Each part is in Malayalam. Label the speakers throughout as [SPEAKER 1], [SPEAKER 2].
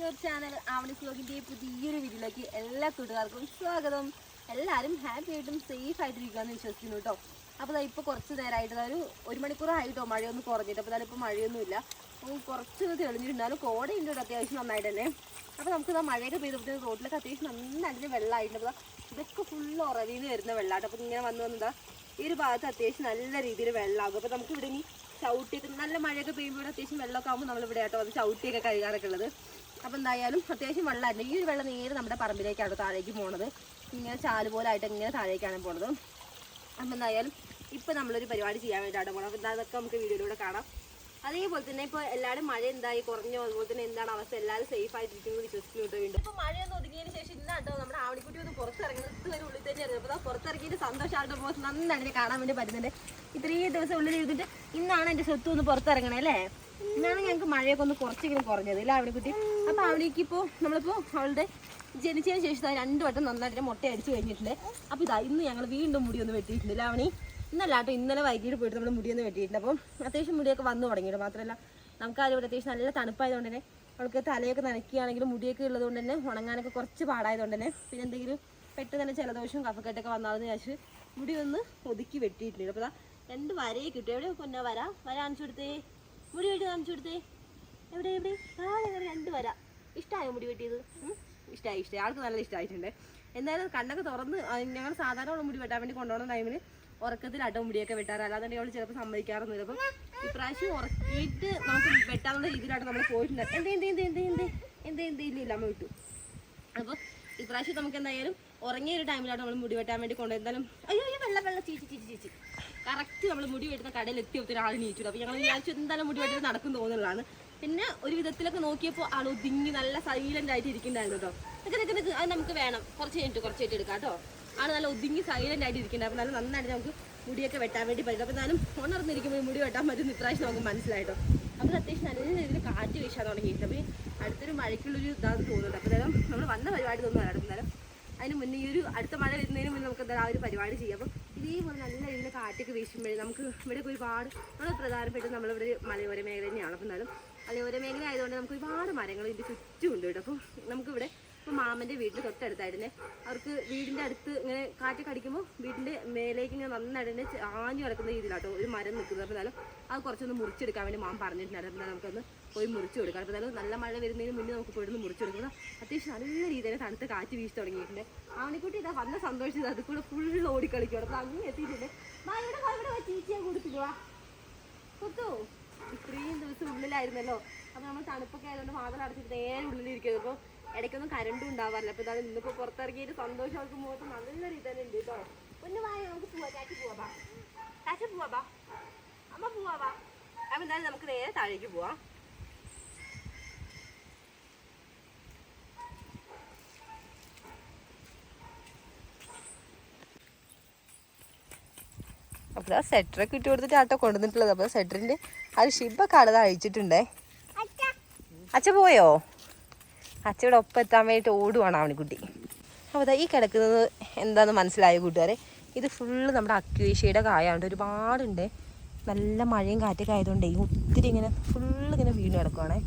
[SPEAKER 1] യൂട്യൂബ് ചാനൽ ആവണി സ്ലോഗിന്റെ പുതിയൊരു വീഡിയോയിലേക്ക് എല്ലാ കൂട്ടുകാർക്കും സ്വാഗതം. എല്ലാവരും ഹാപ്പി ആയിട്ടും സേഫ് ആയിട്ട് ഇരിക്കുകയെന്ന് വിശ്വസിക്കുന്നു കേട്ടോ അപ്പോൾ അതാ ഇപ്പോൾ കുറച്ച് നേരമായിട്ട് ഒരു ഒരു മണിക്കൂറായിട്ടോ മഴയൊന്നും കുറഞ്ഞിട്ട് അപ്പോൾ ഇപ്പോൾ മഴയൊന്നുമില്ല അപ്പോൾ കുറച്ചൊന്ന് തെളിഞ്ഞിട്ടുണ്ടാലും കോടയുണ്ട് ഇവിടെ അത്യാവശ്യം നന്നായിട്ട് തന്നെ അപ്പോൾ നമുക്ക് ഇതാ മഴയൊക്കെ പെയ്തപ്പോഴത്തേക്ക് റോഡിലൊക്കെ അത്യാവശ്യം നന്നായിട്ട് വെള്ളമായിട്ടുണ്ട് അപ്പോൾ ഇതൊക്കെ ഫുൾ ഉറവിൽ നിന്ന് വരുന്ന വെള്ളമായിട്ട് അപ്പോൾ ഇങ്ങനെ വന്നു വന്നതാ ഈ ഒരു ഭാഗത്ത് അത്യാവശ്യം നല്ല രീതിയിൽ വെള്ളമാകും അപ്പോൾ നമുക്ക് ഇവിടെ ഇനി ചവിട്ടിയൊക്കെ നല്ല മഴയൊക്കെ പെയ്യുമ്പോൾ അത്യാവശ്യം വെള്ളമൊക്കെ ആകുമ്പോൾ നമ്മളിവിടെ ആട്ടോ അത് ചവിട്ടിയൊക്കെ കഴുകാറൊക്കെ ഉള്ളത്. അപ്പോൾ എന്തായാലും അത്യാവശ്യം വെള്ളമായിരുന്നു. ഈ ഒരു വെള്ളം നേരെ നമ്മുടെ പറമ്പിലേക്കാണ് താഴേക്ക് പോണത്. ഇങ്ങനെ ചാൽ പോലെ ആയിട്ട് ഇങ്ങനെ താഴേക്കാണ് പോണത്. അപ്പം എന്തായാലും ഇപ്പം നമ്മളൊരു പരിപാടി ചെയ്യാൻ വേണ്ടിയിട്ടാണ് പോകണം അപ്പോൾ അതൊക്കെ നമുക്ക് വീഡിയോയിലൂടെ കാണാം. അതേപോലെ തന്നെ ഇപ്പോൾ എല്ലാവരും മഴ എന്തായി കുറഞ്ഞോ അതുപോലെ തന്നെ എന്താണ് അവസ്ഥ? എല്ലാവരും സേഫ് ആയിട്ടിരിക്കുന്നത് വിശ്വസിക്കുന്നു കേട്ടോ വീണ്ടും. ഇപ്പോൾ മഴയൊന്നും ഒതുങ്ങിയതിന് ശേഷം ഇന്നാട്ടോ നമ്മുടെ ആവണിക്കുട്ടി ഒന്ന് പുറത്തിറങ്ങുന്നത് ഒരു ഉള്ളിൽ തന്നെ ആയിരുന്നു അപ്പോൾ പുറത്തിറങ്ങിയിട്ട് സന്തോഷമായിട്ട് പോകുന്നത് നന്നായിട്ട് കാണാൻ വേണ്ടി പറ്റുന്നുണ്ട്. ഇത്രയും ദിവസം ഉള്ളിൽ ഇരുന്നിട്ട് ഇന്നാണ് എന്റെ സ്വത്ത് ഒന്ന് പുറത്തിറങ്ങണേ അല്ലേ? ഇന്നാണ് ഞങ്ങൾക്ക് മഴയൊക്കെ ഒന്ന് കുറച്ചെങ്കിലും കുറഞ്ഞത്. ഇല്ല ആവണിക്കുട്ടി? അപ്പോൾ അവളിക്ക് ഇപ്പോൾ നമ്മളിപ്പോൾ അവളുടെ ജനിച്ചതിന് ശേഷം രണ്ടു വട്ടം നന്നായിട്ട് മുട്ട അടിച്ചു കഴിഞ്ഞിട്ടുണ്ട് അപ്പോൾ ഇതാ ഇന്ന് ഞങ്ങൾ വീണ്ടും മുടി ഒന്ന് വെട്ടിയിട്ടുണ്ട്. ലാവണി ഇന്നല്ല കേട്ടോ ഇന്നലെ വൈകിട്ട് പോയിട്ട് നമ്മൾ മുടിയൊന്ന് വെട്ടിയിട്ടുണ്ട്. അപ്പം അത്യാവശ്യം മുടിയൊക്കെ വന്നു തുടങ്ങിയിട്ട് മാത്രമല്ല നമുക്ക് ആരും അത്യാവശ്യം നല്ല തണുപ്പായതുകൊണ്ട് തന്നെ അവൾക്ക് തലയൊക്കെ നനയ്ക്കുകയാണെങ്കിലും മുടിയൊക്കെ ഉള്ളതുകൊണ്ട് തന്നെ ഉണങ്ങാനൊക്കെ കുറച്ച് പാടായതുകൊണ്ട് തന്നെ പിന്നെ എന്തെങ്കിലും പെട്ടെന്ന് തന്നെ ജലദോഷവും കഫക്കെട്ടൊക്കെ വന്നാലെന്ന് വിചാരിച്ച് മുടി ഒന്ന് ഒതുക്കി വെട്ടിയിട്ടുണ്ട്. അപ്പോൾ രണ്ട് വരയെ കിട്ടും. എവിടെ കൊന്ന വര. വര കാണിച്ചു കൊടുത്തേ മുടി വെട്ടി കാണിച്ചു കൊടുത്തേ എവിടെ എവിടെ? ആ ഞങ്ങൾ രണ്ട് വര. ഇഷ്ടമായോ മുടി വെട്ടിയത്? ഇഷ്ടമായി ഇഷ്ടമായി ആൾക്ക് നല്ല ഇഷ്ടമായിട്ടുണ്ട് എന്തായാലും കണ്ണൊക്കെ തുറന്ന് ഞങ്ങൾ സാധാരണ മുടി വെട്ടാൻ വേണ്ടി കൊണ്ടുപോകുന്ന ടൈമിൽ ഉറക്കത്തിലാട്ടോ മുടിയൊക്കെ വെട്ടാറ്. അല്ലാതെ അവൾ ചിലപ്പോൾ സമ്മതിക്കാറൊന്നുമില്ല. അപ്പം ഇപ്രാവശ്യം ഉറക്കിയിട്ട് നമുക്ക് വെട്ടാനുള്ള രീതിയിലാണ് നമ്മൾ പോയിട്ടുണ്ട്. എന്തേ എന്തേ എന്തേ എന്തേ എന്തേ? എന്തേ എന്തേ? ഇല്ല അമ്മ വിട്ടു. അപ്പോൾ ഇപ്രാവശ്യം നമുക്ക് എന്തായാലും ഉറങ്ങിയ ഒരു ടൈമിലാണ് നമ്മൾ മുടി വെട്ടാൻ വേണ്ടി കൊണ്ടുപോയി എന്തായാലും അയ്യോ അയ്യോ വെള്ളം വെള്ളം ചീച്ചി ചീച്ചി ചീച്ചി. കറക്റ്റ് നമ്മൾ മുടി വെട്ടുന്ന കടയിൽ എത്തി ഒത്തിരി ആൾ നീച്ചു. അപ്പോൾ ഞങ്ങൾ വിചാരിച്ചു എന്തായാലും മുടി വെട്ടിട്ട് നടക്കും തോന്നുന്നതാണ്. പിന്നെ ഒരു വിധത്തിലൊക്കെ നോക്കിയപ്പോൾ ആൾ ഒതുങ്ങി നല്ല സൈലന്റ് ആയിട്ട് ഇരിക്കുന്നുണ്ടായിരുന്നു കേട്ടോ. നിക്ക് നിക്ക് അത് നമുക്ക് വേണം. കുറച്ച് കഴിഞ്ഞിട്ട് കുറച്ച് കഴിഞ്ഞിട്ട് എടുക്കാം കേട്ടോ. ആണ് നല്ല ഒതുങ്ങി സൈലന്റ് ആയിട്ട് ഇരിക്കുന്നുണ്ട്. അപ്പോൾ നല്ല നന്നായിട്ട് നമുക്ക് മുടിയൊക്കെ വെട്ടാൻ വേണ്ടി പറ്റും. അപ്പോൾ എന്നാലും ഉണർന്നിരിക്കുമ്പോൾ മുടി വെട്ടാൻ പറ്റുന്ന ഇപ്രാവശ്യം നമുക്ക് മനസ്സിലായിട്ടോ അപ്പോൾ അത്യാവശ്യം നല്ല രീതിയിൽ കാറ്റ് വീശാൻ തുടങ്ങിയിട്ട് അപ്പോൾ അടുത്തൊരു മഴയ്ക്കുള്ളൊരു ഇതാണെന്ന് തോന്നുന്നുണ്ട്. അപ്പോൾ നേരം നമ്മൾ വന്ന പരിപാടി തോന്നുന്നു നടക്കുന്നേരം അതിന് മുന്നേ ഈ ഒരു അടുത്ത മഴ വരുന്നതിന് മുന്നേ നമുക്ക് എന്തായാലും ആ ഒരു പരിപാടി ചെയ്യാം. അപ്പം ഇതേപോലെ നല്ല രീതിയിൽ കാറ്റൊക്കെ വീശുമ്പോഴേ നമുക്ക് ഇവിടെ ഒരുപാട് നമ്മൾ പ്രധാനപ്പെട്ട നമ്മളിവിടെ മലയോര മേഖല തന്നെയാണ് അപ്പം എന്നാലും മലയോര മേഖല ആയതുകൊണ്ട് നമുക്ക് ഒരുപാട് മരങ്ങൾ ഇതിന്റെ ചുറ്റും ഉണ്ട് കേട്ടോ. അപ്പം നമുക്കിവിടെ ഇപ്പോൾ മാമന്റെ വീട്ടിൽ തൊട്ടടുത്തായിരുന്നു. അവർക്ക് വീടിന്റെ അടുത്ത് ഇങ്ങനെ കാറ്റൊക്കെ അടിക്കുമ്പോൾ വീടിന്റെ മേലേക്ക് ഇങ്ങനെ നന്നായിട്ട് തന്നെ ആഞ്ഞു കിടക്കുന്ന രീതിയിലാട്ടോ ഒരു മരം നിൽക്കുന്നത്. അപ്പോൾ എന്നാലും അത് കുറച്ചൊന്ന് മുറിച്ചെടുക്കാൻ വേണ്ടി മാം പറഞ്ഞിട്ടുണ്ടായിരുന്നു. അപ്പോൾ നമുക്കൊന്ന് പോയി മുറിച്ച് കൊടുക്കാം അപ്പോൾ എന്നാലും നല്ല മഴ വരുന്നതിന് മുന്നേ നമുക്ക് പോയി ഒന്ന് മുറിച്ച് കൊടുക്കുന്നത് അത്യാവശ്യം നല്ല രീതിയിൽ തണുത്ത കാറ്റ് വീശി തുടങ്ങിയിട്ടുണ്ട്. ആണിക്കുട്ടി ഇതാ വന്ന സന്തോഷിച്ചത് അത് കൂടെ ഫുൾ ഓടിക്കളിക്കും അപ്പോൾ അങ്ങനെ എത്തിയിട്ടുണ്ട്. ചീച്ചിയെ കൊടുത്തിട്ട് വാ. കുത്തു. ഇത്രയും ദിവസം ഉള്ളിലായിരുന്നല്ലോ. അപ്പോൾ നമ്മൾ തണുപ്പൊക്കെ ആയതുകൊണ്ട് വാതിൽ അടച്ചിട്ട് നേരെ ഉള്ളിലിരിക്കുന്നത് അപ്പോൾ ഇടയ്ക്കൊന്നും കരണ്ടും ഉണ്ടാവാറില്ല. അപ്പോൾ ഇതാണ് ഇന്നിപ്പോൾ പുറത്തിറങ്ങിയിട്ട് സന്തോഷം അവർക്ക് മുഖത്ത് നല്ല രീതി തന്നെ ഉണ്ട് കേട്ടോ. ഒന്ന് വായ നമുക്ക് പോവാ. ചാച്ചി പോവാ ചാച്ചി പോവാ അമ്മ പോവാ അപ്പം എന്തായാലും നമുക്ക് നേരെ താഴേക്ക് പോവാം. ആ സെറ്ററൊക്കെ ഇട്ട് കൊടുത്തിട്ട് ആട്ടോ കൊണ്ടുവന്നിട്ടുള്ളത്. അപ്പോൾ സെറ്ററിന്റെ ആ ഒരു ഷിബൊക്കെ അവിടെ അഴിച്ചിട്ടുണ്ടേ. അച്ഛ. പോയോ? അച്ഛയുടെ ഒപ്പം എത്താൻ വേണ്ടിയിട്ട് ഓടുവാണ് അവനിക്കുട്ടി അപ്പോൾ അതാ ഈ കിടക്കുന്നത് എന്താണെന്ന് മനസ്സിലായ കൂട്ടുകാരെ? ഇത് ഫുള്ള് നമ്മുടെ അക്വേഷ്യയുടെ കായുണ്ട് ഒരുപാടുണ്ട്. നല്ല മഴയും കാറ്റൊക്കെ ആയതുകൊണ്ടേ ഒത്തിരി ഇങ്ങനെ ഫുള്ള് ഇങ്ങനെ വീണ് കിടക്കുവാണേ.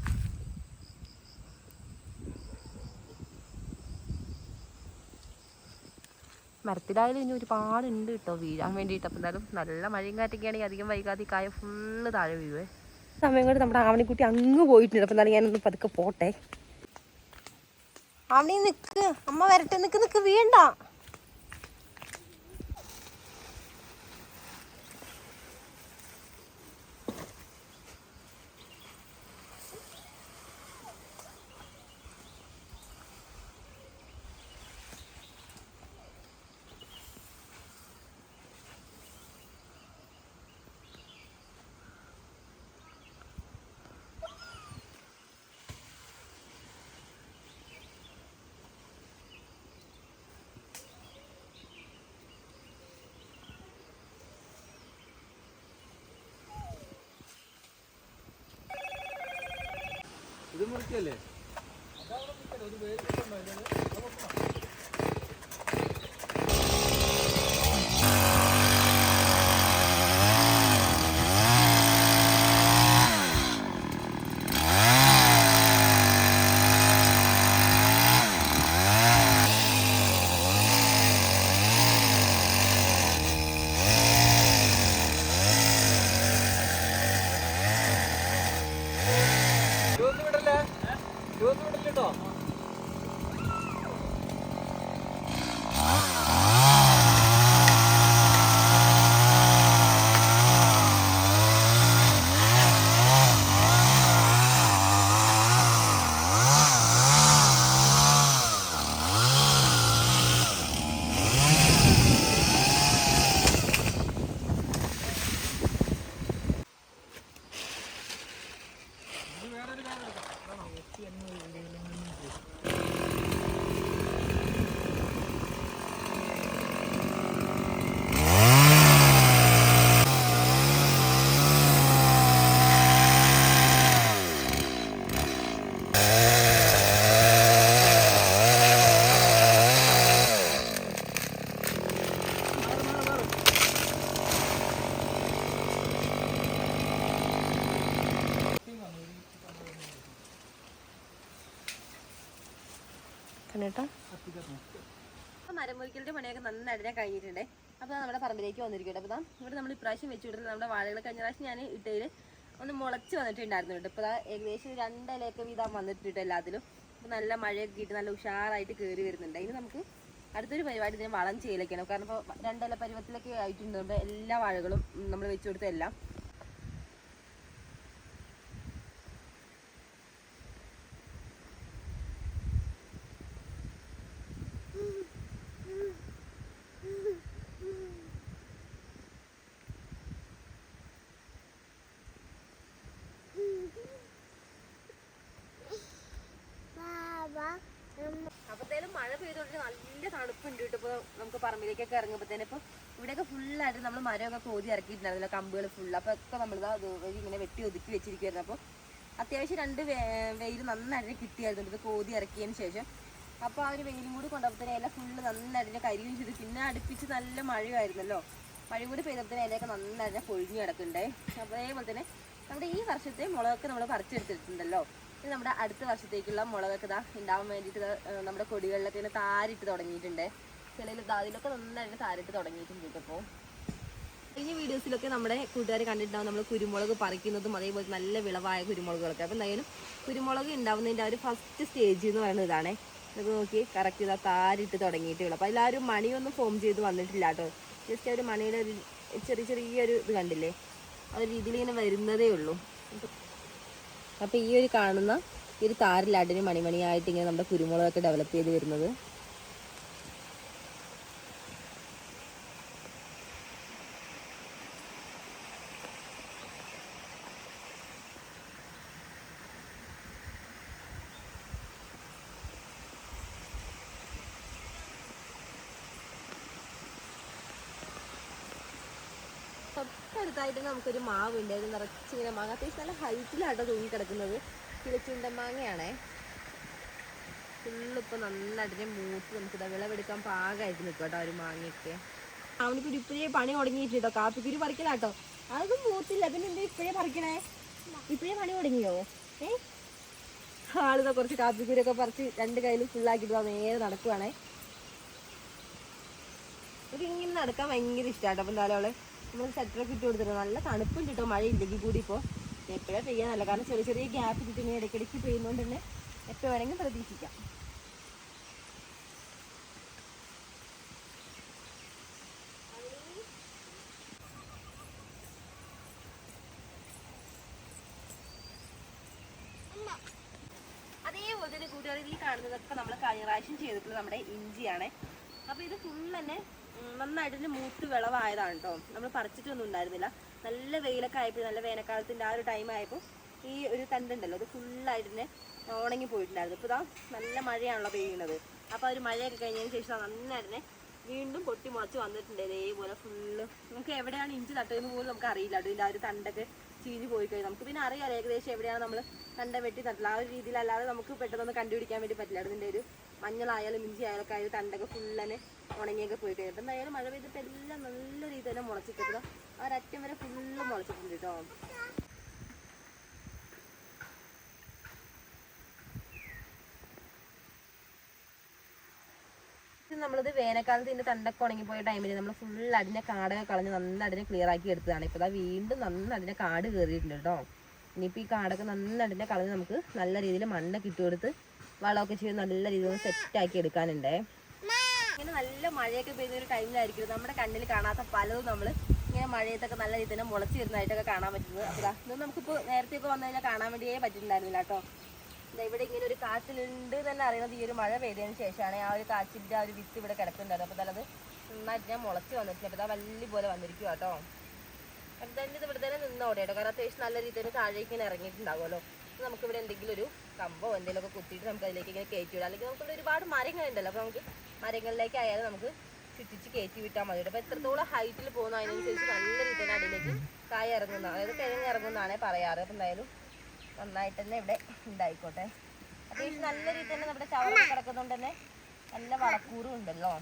[SPEAKER 1] മരത്തിലായാലും ഇനി ഒരുപാട് ഉണ്ട് കേട്ടോ വീഴാൻ വേണ്ടിയിട്ട്. അപ്പം എന്തായാലും നല്ല മഴയും കാറ്റൊക്കെ ആണെങ്കിൽ അധികം വൈകാതെ കായ ഫുള്ള് താഴെ വീഴുവേ. സമയം കൊണ്ട് നമ്മുടെ ആവണിക്കുട്ടി അങ്ങ് പോയിട്ടുണ്ട്. അപ്പം എന്തായാലും ഞാനൊന്ന് പതുക്കെ പോട്ടെ. ആവണി നിക്ക്. അമ്മ വരട്ടെ. നിക്ക് നിക്ക്. വീണ്ട
[SPEAKER 2] ഇത് മുറിക്കല്ലേ ഇതൊന്നും ഇടില്ല കേട്ടോ
[SPEAKER 1] കണ്ടേട്ടാ മരം മുറിക്കലിന്റെ ഞാൻ കഴിഞ്ഞിട്ടുണ്ട് അപ്പോൾ നമ്മുടെ പറമ്പിലേക്ക് വന്നിരിക്കട്ടെ അപ്പോൾ ഇവിടെ നമ്മൾ ഇപ്രാവശ്യം വെച്ച് കൊടുത്തത് നമ്മുടെ വാഴകൾ കഴിഞ്ഞ പ്രാവശ്യം ഞാൻ ഇട്ടതിൽ ഒന്ന് മുളച്ച് വന്നിട്ടുണ്ടായിരുന്നു കേട്ടോ. ഇപ്പോൾ ഏകദേശം രണ്ടിലയൊക്കെ വീതം വന്നിട്ടുണ്ട് എല്ലാത്തിലും. അപ്പോൾ നല്ല മഴയൊക്കെ കിട്ടി നല്ല ഉഷാറായിട്ട് കയറി വരുന്നുണ്ട്. അതിന് നമുക്ക് അടുത്തൊരു പരിപാടി ഇതിനെ വളം ചെയ്യലൊക്കെയാണ്. കാരണം ഇപ്പോൾ രണ്ടില പരുവത്തിലൊക്കെ ആയിട്ടുണ്ട് നമ്മുടെ എല്ലാ വാഴകളും നമ്മൾ വെച്ച് എല്ലാം അപ്പത്തേലും മഴ പെയ്തോണ്ട് നല്ല തണുപ്പുണ്ട് കേട്ടോ ഇപ്പോൾ നമുക്ക് പറമ്പിലേക്കൊക്കെ ഇറങ്ങുമ്പോഴത്തേനും ഇപ്പോൾ ഇവിടെയൊക്കെ ഫുള്ളായിട്ട് നമ്മൾ മരമൊക്കെ കോതി ഇറക്കിയിട്ടുണ്ടായിരുന്നല്ലോ കമ്പുകൾ ഫുള്ള് അപ്പോൾ ഒക്കെ നമ്മളിതാ വഴി ഇങ്ങനെ വെട്ടി ഒതുക്കി വെച്ചിരിക്കുവായിരുന്നു. അപ്പൊ അത്യാവശ്യം രണ്ട് വെയിൽ നന്നായിട്ട് കിട്ടിയായിരുന്നു. ഇത് കോതി ഇറക്കിയതിന് ശേഷം. അപ്പൊ ആ ഒരു വെയിലും കൂടി കൊണ്ടപ്പോഴത്തേനും ഇല ഫുള്ള് നന്നായിട്ട് കരിയും ചെയ്ത് പിന്നെ അടുപ്പിച്ച് നല്ല മഴയായിരുന്നല്ലോ. മഴ കൂടി പെയ്തപ്പോഴത്തേനും ഇലയൊക്കെ നന്നായിട്ട് പൊഴിഞ്ഞു കിടക്കുന്നുണ്ടേ. അതേപോലെ തന്നെ നമ്മുടെ ഈ വർഷത്തെ മുളകൊക്കെ നമ്മൾ പറിച്ചെടുത്തിട്ടുണ്ടല്ലോ. ഇത് നമ്മുടെ അടുത്ത വർഷത്തേക്കുള്ള മുളകൊക്കെ ഇതാ ഉണ്ടാവാൻ വേണ്ടിയിട്ട് നമ്മുടെ കൊടികളിലൊക്കെ ഇങ്ങനെ താരിട്ട് തുടങ്ങിയിട്ടുണ്ട്. ചിലയിൽ അതിലൊക്കെ നന്നായിട്ട് താരിട്ട് തുടങ്ങിയിട്ടുണ്ട് ഇപ്പോൾ കഴിഞ്ഞ വീഡിയോസിലൊക്കെ നമ്മുടെ കൂട്ടുകാർ കണ്ടിട്ടുണ്ടാവും നമ്മൾ കുരുമുളക് പറിക്കുന്നതും അതേപോലെ നല്ല വിളവായ കുരുമുളകുകളൊക്കെ. അപ്പം എന്തായാലും കുരുമുളക് ഉണ്ടാവുന്നതിന്റെ ഒരു ഫസ്റ്റ് സ്റ്റേജ് എന്ന് പറയുന്നത് ഇതാണേ. നമുക്ക് നോക്കി കറക്റ്റ് ഇതാ താരിട്ട് തുടങ്ങിയിട്ടുള്ളൂ. അപ്പോൾ അതിലാരും മണിയൊന്നും ഫോം ചെയ്ത് വന്നിട്ടില്ല കേട്ടോ. ജസ്റ്റ് ആ ഒരു മണിയുടെ ഒരു ചെറിയ ചെറിയൊരു ഇത് കണ്ടില്ലേ? ആ ഒരു രീതിയിൽ ഇങ്ങനെ വരുന്നതേ ഉള്ളൂ. അപ്പോൾ ഈ ഒരു കാണുന്ന ഈ ഒരു താരിലാട്ടിന് മണിമണിയായിട്ട് ഇങ്ങനെ നമ്മുടെ കുരുമുളകൊക്കെ ഡെവലപ്പ് ചെയ്ത് വരുന്നത്. തൊട്ടടുത്തായിട്ട് നമുക്കൊരു മാവ് ഉണ്ട് അത് നിറച്ചിങ്ങനെ മാങ്ങ. അത്യാവശ്യം നല്ല ഹൈറ്റിലാട്ടോ തൂങ്ങി കിടക്കുന്നത് കിളിച്ചുണ്ട മാങ്ങയാണേ ഫുള്ളിപ്പോൾ നന്നായിട്ട് മൂത്ത് നമുക്ക് വിളവെടുക്കാൻ പാകമായിട്ട് നിൽക്കും കേട്ടോ ഒരു മാങ്ങയൊക്കെ. അവനിപ്പോൾ ഇപ്പോഴേ പണി തുടങ്ങിയിട്ട് കേട്ടോ കാപ്പിക്കുരു പറിക്കലാട്ടോ. അതൊന്നും മൂത്തില്ല. പിന്നെ എന്താ ഇപ്പോഴേ പറിക്കണേ? ഇപ്പോഴേ പണി തുടങ്ങിയോ? ഏ? ആളിതാ കുറച്ച് കാപ്പിക്കുരൊക്കെ പറിച്ച് രണ്ട് കയ്യിലും ഫുള്ളാക്കിയിട്ട് നേരെ നടക്കുവാണേ. ഇങ്ങനെ നടക്കാൻ ഭയങ്കര ഇഷ്ടമാട്ടോ അപ്പം എന്തായാലും അവളെ നമ്മൾ സെറ്ററൊക്കെ ഇട്ട് കൊടുത്തിട്ടുണ്ട്. നല്ല തണുപ്പുണ്ട് കേട്ടോ മഴ ഇല്ലെങ്കിൽ കൂടി ഇപ്പോൾ എപ്പോഴാണ് പെയ്യാനല്ല കാരണം ചെറിയ ചെറിയ ഗ്യാപ്പ് ഇങ്ങനെ ഇടയ്ക്കിടയ്ക്ക് പെയ്യുന്നതുകൊണ്ട് തന്നെ എപ്പോൾ വേണമെങ്കിലും പ്രതീക്ഷിക്കാം. അതേപോലെ തന്നെ കൂട്ടുകാരിൽ കാണുന്നതൊക്കെ നമ്മൾ കഴിഞ്ഞ പ്രാവശ്യം ചെയ്തിട്ടുള്ള നമ്മുടെ ഇഞ്ചിയാണ്. അപ്പോൾ ഇത് ഫുൾ തന്നെ ഉം, നന്നായിട്ട് ഇതിന് മൂത്ത് വിളവായതാണ് കേട്ടോ നമ്മൾ പറിച്ചിട്ടൊന്നും ഉണ്ടായിരുന്നില്ല. നല്ല വെയിലൊക്കെ ആയപ്പോൾ നല്ല വേനൽക്കാലത്തിന്റെ ആ ഒരു ടൈം ആയപ്പോൾ ഈ ഒരു തണ്ടുണ്ടല്ലോ അത് ഫുള്ളായിട്ട് തന്നെ ഉണങ്ങി പോയിട്ടുണ്ടായിരുന്നു. ഇപ്പോൾ ഇതാ നല്ല മഴയാണല്ലോ പെയ്യുന്നത്. അപ്പോൾ ഒരു മഴയൊക്കെ കഴിഞ്ഞതിന് ശേഷം നന്നായിട്ട് വീണ്ടും പൊട്ടി മുളച്ച് വന്നിട്ടുണ്ട്. ഇതേപോലെ ഫുള്ള് നമുക്ക് എവിടെയാണ് ഇഞ്ചി നട്ടതെന്ന് പോലും നമുക്ക് അറിയില്ല ഇതിന്റെ ആ ഒരു തണ്ടൊക്കെ ചീഞ്ഞ് പോയി കഴിഞ്ഞാൽ നമുക്ക് പിന്നെ അറിയാം ഏകദേശം എവിടെയാണ് നമ്മൾ കണ്ട വെട്ടി നട്ടില്ല ആ ഒരു രീതിയിലല്ലാതെ നമുക്ക് പെട്ടെന്ന് കണ്ടുപിടിക്കാൻ വേണ്ടി പറ്റില്ല. അതിന്റെ ഒരു മഞ്ഞളായാലും ഇഞ്ചി ആയാലും ആയാലും തണ്ടൊക്കെ ഫുള്ളനെ ഉണങ്ങിയൊക്കെ പോയി കഴിഞ്ഞിട്ട് എന്തായാലും മഴ പെയ്തിട്ട് എല്ലാം നല്ല രീതിയിൽ തന്നെ മുളച്ചിട്ടുണ്ട്. ആ ഒരറ്റം വരെ ഫുള്ള് മുളച്ചിട്ടുണ്ട് കേട്ടോ ഇത് നമ്മളിത് വേനൽക്കാലത്ത് ഇതിന്റെ തണ്ടൊക്കെ പോയ ടൈമിൽ നമ്മൾ ഫുൾ അതിനെ കാടൊക്കെ കളഞ്ഞ് നന്ന അതിനെ ക്ലിയർ ആക്കി എടുത്തതാണ്. ഇപ്പോൾ വീണ്ടും നന്ന അതിനെ കാട് കയറിയിട്ടുണ്ട് കേട്ടോ ഇനിയിപ്പോൾ ഈ കാടൊക്കെ നന്ന അതിനെ കളഞ്ഞ് നമുക്ക് നല്ല രീതിയിൽ മണ്ണൊക്കെ ഇട്ട് കൊടുത്ത് വളമൊക്കെ ചെയ്ത് നല്ല രീതിയിൽ സെറ്റാക്കി എടുക്കാനുണ്ടേ. ഇങ്ങനെ നല്ല മഴയൊക്കെ പെയ്യുന്ന ഒരു ടൈമിലായിരിക്കും നമ്മുടെ കണ്ണിൽ കാണാത്ത പലതും നമ്മൾ ഇങ്ങനെ മഴയത്തൊക്കെ നല്ല രീതിയിൽ തന്നെ മുളച്ച് വരുന്നതായിട്ടൊക്കെ കാണാൻ പറ്റുന്നത്. അപ്പോൾ ഇതൊന്നും നമുക്കിപ്പോൾ നേരത്തെയൊക്കെ വന്നു കഴിഞ്ഞാൽ കാണാൻ വേണ്ടിയേ പറ്റുന്നുണ്ടായിരുന്നില്ല കേട്ടോ ഇവിടെ ഇങ്ങനെ ഒരു കാച്ചിലുണ്ട് തന്നെ അറിയുന്നത് ഈ ഒരു മഴ പെയ്തതിന് ശേഷമാണ് ആ ഒരു കാച്ചിന്റെ ആ ഒരു വിത്ത് ഇവിടെ കിടക്കുന്നുണ്ടായിരുന്നു അപ്പോൾ അത് നന്നായിട്ട് ഞാൻ മുളച്ച് വന്നിട്ടുണ്ട്. അപ്പോൾ വലിയ പോലെ വന്നിരിക്കുക കേട്ടോ. അപ്പം തന്നെ ഇത് ഇവിടെ തന്നെ നിന്നോടെ കേട്ടോ. കാരണം അത്യാവശ്യം നല്ല രീതിയിൽ താഴേക്ക് ഇങ്ങനെ ഇറങ്ങിയിട്ടുണ്ടാവുമല്ലോ. അപ്പോൾ നമുക്ക് ഇവിടെ എന്തെങ്കിലും ഒരു കമ്പോ എന്തെങ്കിലുമൊക്കെ കുത്തിയിട്ട് നമുക്ക് അതിലേക്ക് ഇങ്ങനെ കയറ്റി വിടാം. അല്ലെങ്കിൽ നമുക്ക് ഇവിടെ ഒരുപാട് മരങ്ങളുണ്ടല്ലോ. അപ്പോൾ നമുക്ക് മരങ്ങളിലേക്ക് ആയാലും നമുക്ക് ചുറ്റിച്ച് കയറ്റി വിട്ടാൽ മതി അപ്പോൾ എത്രത്തോളം ഹൈറ്റിൽ പോകുന്ന അതിനനുസരിച്ച് നല്ല രീതിയിൽ അടിയിലേക്ക് കായ ഇറങ്ങുന്ന അതായത് കിഴങ്ങ് ഇറങ്ങുന്നതാണേ പറയാറ്. അപ്പം എന്തായാലും നന്നായിട്ട് തന്നെ ഇവിടെ ഉണ്ടായിക്കോട്ടെ അത്യാവശ്യം നല്ല രീതിയിൽ തന്നെ നമ്മുടെ ചവറ കിടക്കുന്നതുകൊണ്ട് തന്നെ നല്ല വളക്കൂറും ഉണ്ടല്ലോ.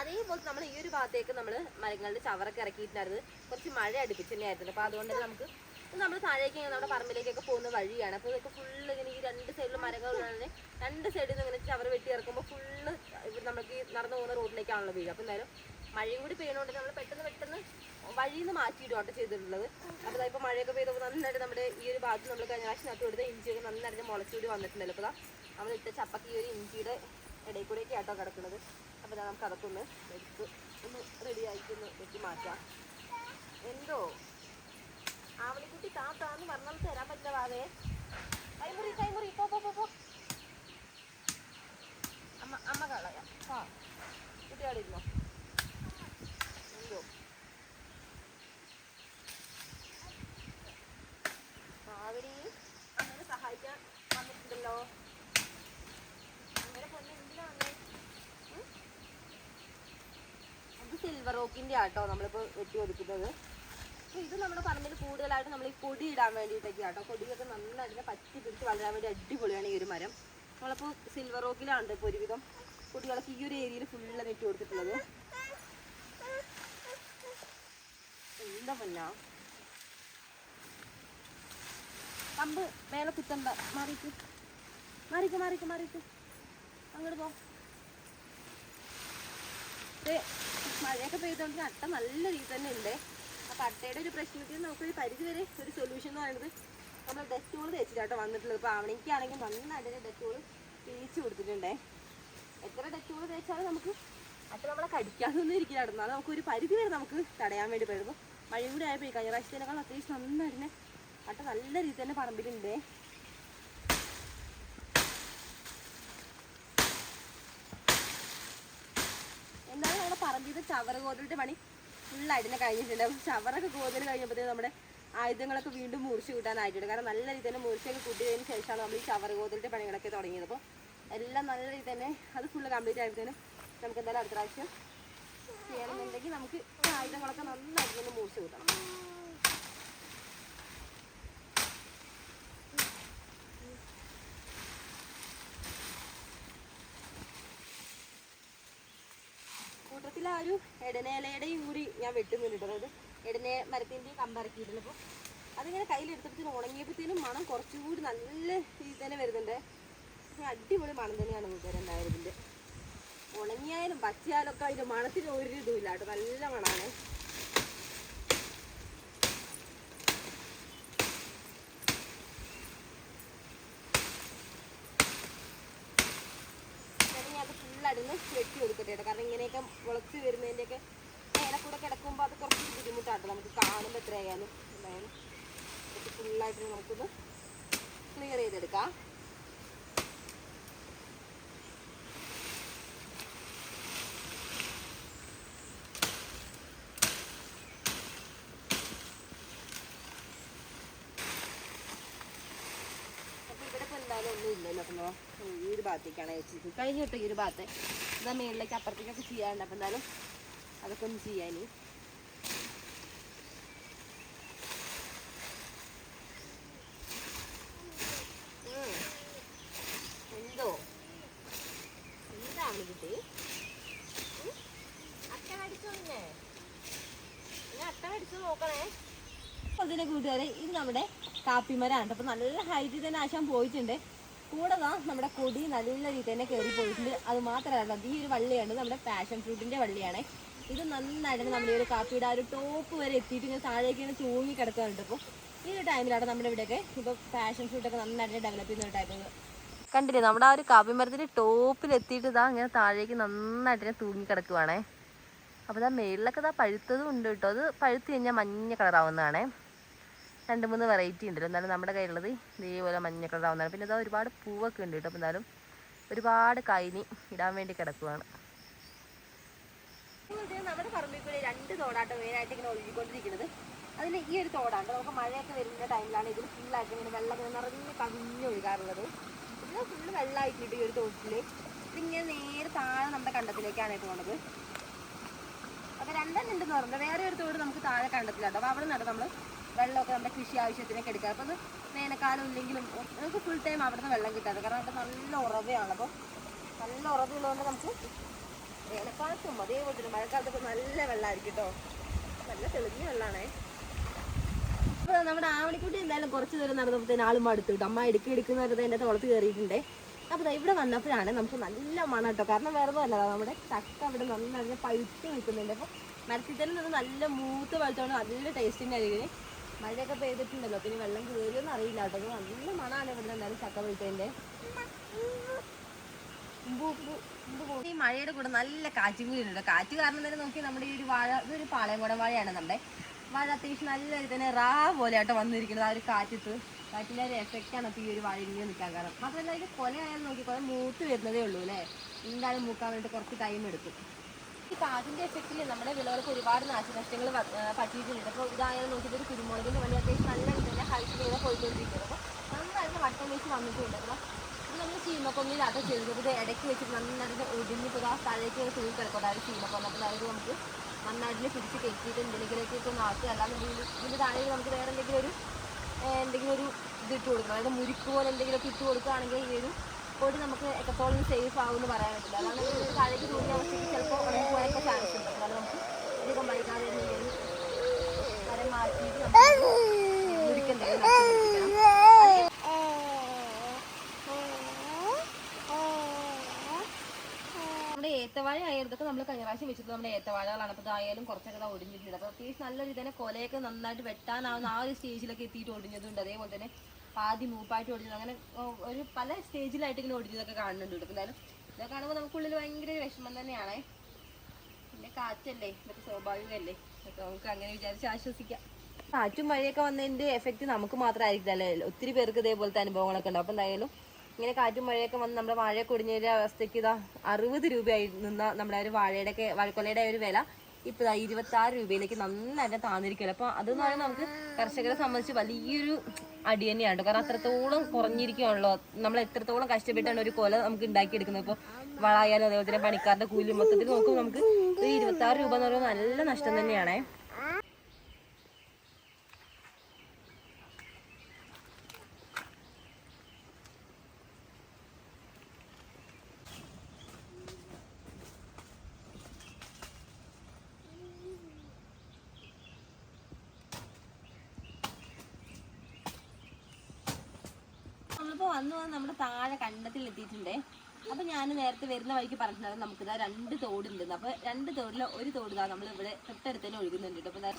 [SPEAKER 1] അതേപോലെ നമ്മൾ ഈ ഒരു ഭാഗത്തേക്ക് നമ്മൾ മരങ്ങളുടെ ചവറൊക്കെ ഇറക്കിയിട്ടുണ്ടായിരുന്നു. കുറച്ച് മഴ അടുപ്പിച്ച് തന്നെയായിരുന്നു. അപ്പോൾ അതുകൊണ്ട് തന്നെ നമുക്ക് നമ്മൾ താഴേക്ക് നമ്മുടെ പറമ്പിലേക്കൊക്കെ പോകുന്ന വഴിയാണ്. അപ്പോൾ ഇതൊക്കെ ഫുള്ള് ഇങ്ങനെ ഈ രണ്ട് സൈഡിലും മരങ്ങളുള്ളതിന് രണ്ട് സൈഡിൽ നിന്ന് ഇങ്ങനെ ചവറ് വെട്ടി ഇറക്കുമ്പോൾ ഫുള്ള് നമുക്ക് ഈ നടന്നു പോകുന്ന റോഡിലേക്കാണല്ലോ വീഴുക അപ്പോൾ എന്തായാലും മഴയും കൂടി പെയ്യണോണ്ട് നമ്മൾ പെട്ടെന്ന് പെട്ടെന്ന് വഴിയിൽ നിന്ന് മാറ്റിയിടുകയാണ് ചെയ്തിട്ടുള്ളത്. അപ്പോൾ ഇപ്പോൾ മഴയൊക്കെ പെയ്തപ്പോൾ നന്നായിട്ട് നമ്മുടെ ഈ ഒരു ഭാഗത്ത് നമ്മൾ കഴിഞ്ഞ പ്രാവശ്യം നട്ടു കൊടുത്ത ഇഞ്ചിയൊക്കെ നന്നായിട്ട് മുളച്ചുകൂടി വന്നിട്ടുണ്ടല്ലോ. അപ്പോൾ നമ്മൾ ഇട്ട ചപ്പക്ക് ഈ ഒരു ഇഞ്ചിയുടെ ഇടയിൽ കൂടെയൊക്കെ ആട്ടോ കിടക്കുന്നത്. അപ്പോൾ നമുക്ക് അതൊക്കെ ഒന്ന് എടുത്ത് ഒന്ന് റെഡി ആയിട്ട് ഒന്ന് വെച്ച് മാറ്റാം. എന്തോ? ആവണിക്കുട്ടി താത്താന്ന് പറഞ്ഞാൽ തരാൻ പറ്റില്ല വാവേ. കൈമുറി കൈമുറി പോ പോ പോ അമ്മ അമ്മ കളയാം ആ കുട്ടി അവിടെ ഇരുന്നോ? എന്തോ? ആവടി അങ്ങനെ സഹായിക്കാൻ വന്നിട്ടുണ്ടല്ലോ. സിൽവർ ഓക്കിന്റെ ആട്ടോ നമ്മളിപ്പോ വെട്ടി ഒതുക്കുന്നത്. അപ്പൊ ഇത് നമ്മുടെ പറമ്പിൽ കൂടുതലായിട്ട് നമ്മൾ ഈ കൊടി ഇടാൻ വേണ്ടിയിട്ടൊക്കെ ആട്ടോ. കൊടിയൊക്കെ നന്നായിട്ട് പറ്റി പിടിച്ച് വളരാൻ വേണ്ടി അടിപൊളിയാണ് ഈ ഒരു മരം. നമ്മളിപ്പോൾ സിൽവർ റോക്കിലാണ് ഇപ്പോൾ ഒരുവിധം കൊടികളൊക്കെ ഈ ഒരു ഏരിയയിൽ ഫുള്ള് നെറ്റ് കൊടുത്തിട്ടുള്ളത്. എന്താ പൊന്നാ? കമ്പ് മേലെ കുത്തണ്ട മാറിക്ക് മാറിക്ക് മാറിക്ക് മാറിക്ക് അങ്ങോട്ട് പോ. മഴയൊക്കെ പെയ്തുകൊണ്ട് അട്ട നല്ല രീതി തന്നെ ഉണ്ട് അപ്പൊ അട്ടയുടെ ഒരു പ്രശ്നത്തിൽ പരിധി വരെ ഒരു സൊല്യൂഷൻ എന്ന് പറയുന്നത് നമ്മൾ ഡെറ്റോൾ തേച്ചിട്ടാട്ടോ വന്നിട്ടുള്ളത്. ഇപ്പൊ അവണിക്കാണെങ്കിൽ നന്നായിട്ട് ഡെറ്റോൾ തേച്ച് കൊടുത്തിട്ടുണ്ടേ. എത്ര ഡെറ്റോൾ തേച്ചാലും നമുക്ക് അത്ര നമ്മളെ കടിക്കാതൊന്നും ഇരിക്കില്ല എന്നാൽ നമുക്ക് ഒരു പരിധി വരെ നമുക്ക് തടയാൻ വേണ്ടി പറ്റും. മഴയും കൂടി ആയപ്പോൾ കഴിഞ്ഞ പ്രാവശ്യത്തിനേക്കാൾ അത്യാവശ്യം നന്നായിട്ട് അട്ട നല്ല രീതിയിൽ തന്നെ പറമ്പിലുണ്ടേ. എന്നാലും നമ്മുടെ പറമ്പിൽ ചവറ് കോതലിന്റെ പണി ഫുള്ളായിട്ട് തന്നെ കഴിഞ്ഞിട്ടുണ്ട്. ഷവറൊക്കെ കൂടുതൽ കഴിഞ്ഞപ്പോഴത്തേക്കും നമ്മുടെ ആയുധങ്ങളൊക്കെ വീണ്ടും മുറിച്ച് കൂട്ടാനായിട്ടുണ്ട്. കാരണം നല്ല രീതിയിൽ തന്നെ മുറിച്ചൊക്കെ കൂട്ടിയതിന് ശേഷമാണ് നമ്മൾ ഈ ഷവർ കോതലിന്റെ പണികളൊക്കെ തുടങ്ങിയത്. അപ്പോൾ എല്ലാം നല്ല രീതിയിൽ തന്നെ അത് ഫുള്ള് കംപ്ലീറ്റ് ആയപ്പോഴത്തേനും നമുക്ക് എന്തായാലും അടുത്ത പ്രാവശ്യം ചെയ്യണമെന്നുണ്ടെങ്കിൽ നമുക്ക് ആയുധങ്ങളൊക്കെ നന്നായിട്ട് തന്നെ മുറിച്ച് കൂട്ടണം. ആ ഒരു എടനേലയുടെയും കൂടി ഞാൻ വെട്ടുന്നുണ്ട് കേട്ടോ. അതായത് എടനെ മരത്തിന്റെ കമ്പിറക്കിയിട്ടുണ്ട് അപ്പോൾ അതിങ്ങനെ കയ്യിലെടുത്തപ്പോഴത്തേനും ഉണങ്ങിയപ്പോഴത്തേനും മണം കുറച്ചുകൂടി നല്ല രീതിയിൽ തന്നെ വരുന്നുണ്ട്. അടിപൊളി മണം തന്നെയാണ് കൂട്ടുകാർ ഇതിന്റെ ഉണങ്ങിയായാലും പച്ചയാലൊക്കെ അതിന്റെ മണത്തിന് ഒരു ഇതുമില്ല കേട്ടോ. നല്ല മണമാണ് എന്നിട്ട് ഞാൻ അത് ഫുള്ളടിന്ന് വെട്ടി കൊടുക്കട്ടെ കേട്ടോ. കാരണം ഇങ്ങനെയൊക്കെ മുളച്ച് വരുന്നതിന്റെയൊക്കെ നേരെ കൂടെ കിടക്കുമ്പോൾ അത് കുറച്ച് ബുദ്ധിമുട്ടാട്ടോ. നമുക്ക് കാണുമ്പോൾ എത്രയായാലും. എന്തായാലും ഫുള്ളായിട്ട് നമുക്കൊന്ന് ക്ലിയർ ചെയ്തെടുക്കാം അപ്പൊ ഇവിടെ ഇപ്പൊ എന്തായാലും ഒന്നും ഇല്ലല്ലോ അപ്പൊ നോ- ഈ ഒരു ഭാഗത്തേക്കാണ് വെച്ചിരിക്കുന്നത് കഴിഞ്ഞു കിട്ടും ഈ ഒരു ഭാഗത്ത്. ഇതാ മേളിലേക്ക് അപ്പുറത്തേക്കൊക്കെ ചെയ്യാറുണ്ട് അപ്പം എന്തായാലും അതൊക്കെ ഒന്ന് ചെയ്യാൻ എന്തോ? എന്താണ് കിട്ടി അട്ട കടിച്ചോ നിന്നെ? നിന്നെ അട്ട അടിച്ചു നോക്കണേ. അതിനെ കൂട്ടുകാരെ ഇത് നമ്മുടെ കാപ്പിമരാണ്. അപ്പൊ നല്ല ഹൈറ്റിൽ തന്നെ ആശാൻ പോയിട്ടുണ്ട്. കൂടെ നമ്മുടെ കൊടി നല്ല രീതിയിൽ തന്നെ കയറി പോയിട്ടുണ്ട്. അത് മാത്രമല്ല ഈ ഒരു വള്ളിയാണ് നമ്മുടെ പാഷൻ ഫ്രൂട്ടിന്റെ വള്ളിയാണ്. ഇത് നന്നായിട്ട് നമ്മുടെ ഒരു കാപ്പിയുടെ ആ ഒരു ടോപ്പ് വരെ എത്തിയിട്ട് ഇങ്ങനെ താഴേക്ക് ഇങ്ങനെ തൂങ്ങി കിടക്കാറുണ്ട് അപ്പോൾ ഈ ഒരു ടൈമിലാണ് നമ്മുടെ ഇവിടെയൊക്കെ ഇപ്പോൾ പാഷൻ ഫ്രൂട്ടൊക്കെ നന്നായിട്ട് ഡെവലപ്പ് ചെയ്യുന്ന ഒരു ടൈപ്പ് കണ്ടില്ലേ നമ്മുടെ ആ ഒരു കാപ്പി മരത്തിന്റെ ടോപ്പിൽ എത്തിയിട്ട് ഇതാ ഇങ്ങനെ താഴേക്ക് നന്നായിട്ട് ഇങ്ങനെ തൂങ്ങി കിടക്കുവാണേ. അപ്പോൾ ഇതാ മേളിലൊക്കെ ഇതാ പഴുത്തതും ഉണ്ട് കേട്ടോ. അത് പഴുത്തു കഴിഞ്ഞാൽ മഞ്ഞ കളറാവുന്നതാണേ രണ്ട് മൂന്ന് വെറൈറ്റി ഉണ്ടല്ലോ എന്നാലും നമ്മുടെ കയ്യിലുള്ളത് ഇതേപോലെ മഞ്ഞ കളറാവുന്നതാണ് പിന്നെ ഇതാ ഒരുപാട് പൂവൊക്കെ ഉണ്ട് കേട്ടോ അപ്പോൾ എന്നാലും ഒരുപാട് കൈനി ഇടാൻ വേണ്ടി കിടക്കുവാണ്. നമ്മുടെ പറമ്പിൽ കൂടി രണ്ട് തോടാട്ടോ മെയിനായിട്ട് ഇങ്ങനെ ഒഴുകിക്കൊണ്ടിരിക്കുന്നത്. അതിൽ ഈ ഒരു തോടാണ് നമുക്ക് മഴയൊക്കെ വരുന്ന ടൈമിലാണ് ഇതിൽ ഫുള്ളായിട്ട് ഇങ്ങനെ വെള്ളം ഇങ്ങനെ നിറഞ്ഞ് കവിഞ്ഞൊഴുകാറുള്ളത് ഇതിൽ ഫുള്ള് വെള്ളമായിട്ടിട്ട് ഈ ഒരു തോട്ടിൽ ഇതിങ്ങനെ നേരെ താഴെ നമ്മുടെ കണ്ടത്തിലേക്കാണ് പോണത്. അപ്പൊ രണ്ടെണ്ണം ഉണ്ടെന്ന് പറഞ്ഞത് വേറെ ഒരു തോട് നമുക്ക് താഴെ കണ്ടത്തിലാട്ടോ. അപ്പോൾ അവിടെ നിന്നാണ് നമ്മൾ വെള്ളമൊക്കെ നമ്മുടെ കൃഷി ആവശ്യത്തിനൊക്കെ എടുക്കുക അപ്പോൾ അത് വേനൽക്കാലം ഇല്ലെങ്കിലും നമുക്ക് ഫുൾ ടൈം അവിടെ നിന്ന് വെള്ളം കിട്ടാതെ. കാരണം അവിടെ നല്ല ഉറവയാണ്. അപ്പോൾ നല്ല ഉറവുള്ളതുകൊണ്ട് നമുക്ക് വേനൽക്കാലത്തും അതേപോലെ മഴക്കാലത്തൊക്കെ നല്ല വെള്ളമായിരിക്കും കേട്ടോ. നല്ല തെളിഞ്ഞ വെള്ളമാണേ അപ്പോൾ നമ്മുടെ ആവണിക്കുട്ടി എന്തായാലും കുറച്ച് ദൂരം നടന്നപ്പോഴത്തേന് ആളും അടുത്ത് കിട്ടും അമ്മ എടുക്കി എടുക്കുന്ന നേരത്തെ എന്റെ തോളത്ത് കയറിയിട്ടുണ്ട്. അപ്പോൾ ഇവിടെ വന്നപ്പോഴാണ് നമുക്ക് നല്ല മണം കേട്ടോ. കാരണം വേറെ അല്ല നമ്മുടെ ചക്ക അവിടെ നന്നായിട്ട് പഴുത്ത് നിൽക്കുന്നുണ്ട്. അപ്പോൾ മരത്തിൽ തന്നെ നല്ല മൂത്ത് പഴുത്തോണ്ട് നല്ല ടേസ്റ്റിന്റെ ആയിരിക്കും മഴയൊക്കെ പെയ്തിട്ടുണ്ടല്ലോ. പിന്നെ വെള്ളം കയറിയൊന്നും അറിയില്ല കേട്ടോ. അപ്പോൾ നല്ല മണമാണ് ഇവിടെ എന്തായാലും ചക്ക പഴുത്തതിന്റെ ഈ മഴയുടെ കൂടെ നല്ല കാറ്റും കൂടി ഉണ്ട് കാറ്റ് കാരണം തന്നെ നോക്കി നമ്മുടെ ഈ ഒരു വാഴ ഇതൊരു പാളയംകുട വാഴയാണ് നമ്മുടെ. വാഴ അത്യാവശ്യം നല്ല തന്നെ റാ പോലെ ആട്ടോ വന്നിരിക്കുന്നത്. ആ ഒരു കാറ്റത്ത് കാറ്റിന്റെ ഒരു എഫക്റ്റ് ആണ് ഇപ്പൊ ഈ ഒരു വാഴ ഇങ്ങനെ നിൽക്കാൻ കാരണം. മാത്രമല്ല ഇത് കൊലയായാലും നോക്കി കുറെ മൂത്ത് വരുന്നതേ ഉള്ളൂ അല്ലേ? എന്തായാലും മൂക്കാൻ വേണ്ടിയിട്ട് കുറച്ച് ടൈം എടുക്കും. ഈ കാറ്റിന്റെ എഫക്റ്റിൽ നമ്മുടെ വിളകൾക്ക് ഒരുപാട് നാശനഷ്ടങ്ങൾ പറ്റിയിട്ടുണ്ട്. അപ്പോൾ ഇതായാലും നോക്കിയിട്ട് ഒരു കുരുമുളകിന്റെ വലിയ അത്യാവശ്യം നല്ല രീതിയിൽ ഹൈറ്റിൽ ഇങ്ങനെ പോയിക്കൊണ്ടിരിക്കുന്നത് അപ്പോൾ നന്നായിട്ട് വട്ടം വെച്ച് വന്നിട്ടുണ്ട്. അപ്പോൾ ഇത് നമ്മൾ ചീമക്കൊന്നിൽ അത് ചെയ്തത് ഇടയ്ക്ക് വെച്ചിട്ട് നന്നായിട്ട് ഒടിഞ്ഞു പോകാൻ താഴേക്ക് ഒരു തൂങ്ങി കിടക്കട്ടെ ആ ചീമക്കൊന്ന് അപ്പൊ അതായത് നമുക്ക് നന്നായിട്ട് പിടിച്ച് കെട്ടിയിട്ട് എന്തെങ്കിലുമൊക്കെ ഇപ്പൊ ആക്കുക അല്ലാന്നുണ്ടെങ്കിൽ ഇതിന്റെ താഴെ നമുക്ക് വേറെ എന്തെങ്കിലും ഒരു എന്തെങ്കിലും ഒരു ഇത് ഇട്ട് കൊടുക്കണം. അതായത് മുരിക്ക് പോലെ എന്തെങ്കിലുമൊക്കെ ഇട്ട് കൊടുക്കുകയാണെങ്കിൽ ഈ ഒരു പൊടി നമുക്ക് എത്രത്തോളം സേഫ് ആവും എന്ന് പറയാൻ പറ്റില്ല. അതാണ് താഴേക്ക് തൂങ്ങിയ അവസ്ഥയ്ക്ക് ചിലപ്പോൾ ഉണങ്ങി പോയൊക്കെ ചാൻസ് ഉണ്ട്. അപ്പോൾ അത് നമുക്ക് അധികം വൈകാതെ തന്നെ ഈ ഏത്തവാഴ ആയതൊക്കെ നമ്മൾ കഴിഞ്ഞ പ്രാവശ്യം വെച്ചിട്ട് നമ്മുടെ ഏത്തവാഴകളാണ്. അപ്പോൾ ഇതായാലും കുറച്ചൊക്കെ ഒടിഞ്ഞിട്ടുണ്ട്. അപ്പോൾ അത്യാവശ്യം നല്ല രീതിയിൽ തന്നെ കൊലയൊക്കെ നന്നായിട്ട് വെട്ടാനാവുന്ന ആ ഒരു സ്റ്റേജിലൊക്കെ എത്തിയിട്ട് ഒടിഞ്ഞതുണ്ട്. അതേപോലെ തന്നെ പാതി മൂപ്പായിട്ട് ഒടിഞ്ഞത് അങ്ങനെ ഒരു പല സ്റ്റേജിലായിട്ട് ഇങ്ങനെ ഒടിഞ്ഞതൊക്കെ കാണുന്നുണ്ട് കേട്ടോ. എന്തായാലും ഇതൊക്കെ കാണുമ്പോൾ നമുക്കുള്ളിൽ ഭയങ്കര വിഷമം തന്നെയാണ്. പിന്നെ കാറ്റല്ലേ ഇതൊക്കെ സ്വാഭാവികമല്ലേ. അപ്പൊ നമുക്ക് അങ്ങനെ വിചാരിച്ച് ആശ്വസിക്കാം. കാറ്റും മഴയൊക്കെ വന്നതിന്റെ എഫക്റ്റ് നമുക്ക് മാത്രമായിരിക്കില്ല ഒത്തിരി പേർക്ക് ഇതേപോലത്തെ അനുഭവങ്ങളൊക്കെ ഉണ്ട്. അപ്പൊ എന്തായാലും ഇങ്ങനെ കാറ്റും മഴയൊക്കെ വന്ന് നമ്മുടെ വാഴയൊക്കെ ഒടിഞ്ഞൊരു അവസ്ഥയ്ക്ക് ഇതാ അറുപത് രൂപയായി നിന്ന നമ്മുടെ ഒരു വാഴയുടെ ഒക്കെ വാഴക്കൊലയുടെ ഒരു വില. ഇപ്പൊ ഇരുപത്തി ആറ് രൂപയിലേക്ക് നന്നായിട്ട് താന്നിരിക്കുമല്ലോ അപ്പൊ അതെന്ന് പറയുന്നത് നമുക്ക് കർഷകരെ സംബന്ധിച്ച് വലിയൊരു അടി തന്നെയാണ്. കാരണം അത്രത്തോളം കുറഞ്ഞിരിക്കുകയാണല്ലോ നമ്മൾ എത്രത്തോളം കഷ്ടപ്പെട്ടാണ് ഒരു കൊല നമുക്ക് ഉണ്ടാക്കിയെടുക്കുന്നത്. ഇപ്പോൾ വളായാലും അതേപോലെ തന്നെ പണിക്കാരുടെ കൂലി മൊത്തത്തിൽ നോക്കുമ്പോൾ നമുക്ക് ഇരുപത്തി ആറ് രൂപ എന്ന് പറയുന്നത് നല്ല നഷ്ടം തന്നെയാണേ. നമ്മളിപ്പോ വന്നു വന്ന് നമ്മുടെ താഴെ കണ്ടത്തിൽ എത്തിയിട്ടുണ്ടേ അപ്പൊ ഞാൻ നേരത്തെ വരുന്ന വഴിക്ക് പറഞ്ഞിട്ടുണ്ടായിരുന്നു നമുക്ക് ഇതാ രണ്ട് തോടുണ്ടെന്ന് അപ്പൊ രണ്ട് തോടിൽ ഒരു തോട് ഇതാ നമ്മൾ ഇവിടെ തൊട്ടടുത്ത് തന്നെ ഒഴുകുന്നുണ്ട് കേട്ടോ. അപ്പൊ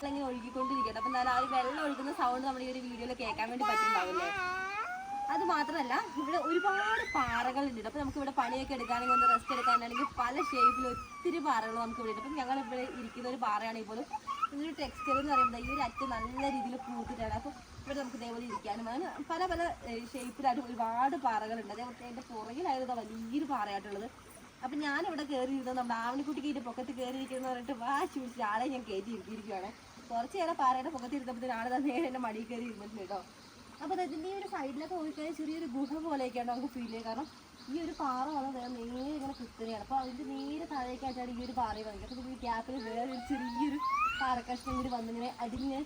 [SPEAKER 1] അല്ലെങ്കിൽ ഒഴുകിക്കൊണ്ടിരിക്കട്ടെ അപ്പൊ എന്തായാലും ആ ഒരു വെള്ളം ഒഴുകുന്ന സൗണ്ട് നമ്മൾ ഈ ഒരു വീഡിയോയിൽ കേൾക്കാൻ വേണ്ടി പറ്റുന്നുണ്ടാവില്ലേ അത് മാത്രമല്ല ഇവിടെ ഒരുപാട് പാറകളുണ്ട് അപ്പൊ നമുക്ക് ഇവിടെ പണിയൊക്കെ എടുക്കാനെങ്കിൽ ഒന്ന് റെസ്റ്റ് എടുക്കാനാണെങ്കിൽ പല ഷേപ്പിൽ ഒത്തിരി പാറകൾ നമുക്ക് ഇവിടെ ഉണ്ട് അപ്പം ഞങ്ങൾ ഇവിടെ ഇരിക്കുന്ന ഒരു പാറയാണെങ്കിൽ പോലും ഇതിന്റെ ടെക്സ്റ്റർ എന്ന് പറയുന്നത് ഈ ഒരു അറ്റം നല്ല രീതിയിൽ പൂത്തിട്ടാണ്. അപ്പോൾ ഇവിടെ നമുക്ക് ഇതേപോലെ ഇരിക്കാനും അങ്ങനെ പല പല ഷേപ്പിലായിട്ട് ഒരുപാട് പാറകളുണ്ട്. അതേപോലെ അതിന്റെ പുറകിലായിരുന്നു വലിയൊരു പാറയായിട്ടുള്ളത്. അപ്പൊ ഞാനിവിടെ കയറിയിരുന്നത് നമ്മുടെ ആവണിക്കുട്ടിക്ക് ഇതിന്റെ പൊക്കത്ത് കയറി ഇരിക്കുന്ന പറഞ്ഞിട്ട് വാ ചൂടിച്ച് ആളെ ഞാൻ കയറ്റി ഇരിക്കുകയാണ് കുറച്ച് നേരം പാറയുടെ പൊക്കത്ത് ഇരുത്തപ്പോഴത്തേന് ആളെ തന്നെ എന്റെ മടിയിൽ കയറി ഇരുന്നിട്ടുണ്ട് കേട്ടോ. അപ്പോൾ അതിന്റെ ഈ ഒരു സൈഡിലൊക്കെ പോയി കഴിഞ്ഞാൽ ചെറിയൊരു ഗുഹ പോലെയൊക്കെയാണ് നമുക്ക് ഫീൽ ചെയ്യുക. കാരണം ഈ ഒരു പാറ വന്ന് നേരെ ഇങ്ങനെ കുത്തനെയാണ്. അപ്പോൾ അതിന്റെ നേരെ താഴേക്കായിട്ടാണ് ഈ ഒരു പാറ വന്നത് അപ്പോൾ ഈ ഗ്യാപ്പിൽ വേറെ ഒരു ചെറിയൊരു പാറക്കഷ്ണം കൂടി വന്നിങ്ങനെ അതിങ്ങനെ